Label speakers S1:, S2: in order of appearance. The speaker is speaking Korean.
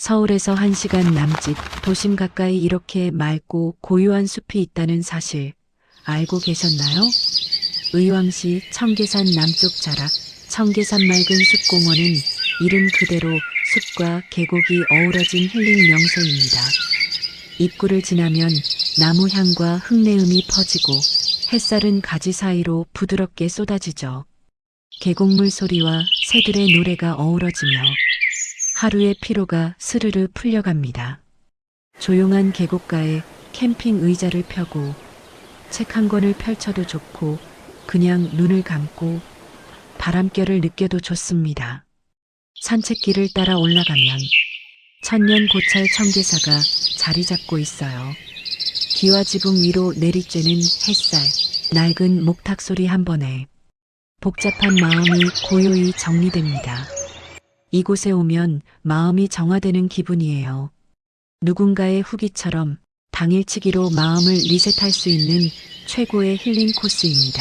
S1: 서울에서 1시간 남짓 도심 가까이 이렇게 맑고 고요한 숲이 있다는 사실 알고 계셨나요? 의왕시 청계산 남쪽 자락 청계산 맑은 숲공원은 이름 그대로 숲과 계곡이 어우러진 힐링 명소입니다. 입구를 지나면 나무 향과 흙내음이 퍼지고 햇살은 가지 사이로 부드럽게 쏟아지죠. 계곡물 소리와 새들의 노래가 어우러지며 하루의 피로가 스르르 풀려갑니다. 조용한 계곡가에 캠핑 의자를 펴고 책 한 권을 펼쳐도 좋고 그냥 눈을 감고 바람결을 느껴도 좋습니다. 산책길을 따라 올라가면 천년 고찰 청계사가 자리 잡고 있어요. 기와 지붕 위로 내리쬐는 햇살, 낡은 목탁 소리 한 번에 복잡한 마음이 고요히 정리됩니다. 이곳에 오면 마음이 정화되는 기분이에요. 누군가의 후기처럼 당일치기로 마음을 리셋할 수 있는 최고의 힐링 코스입니다.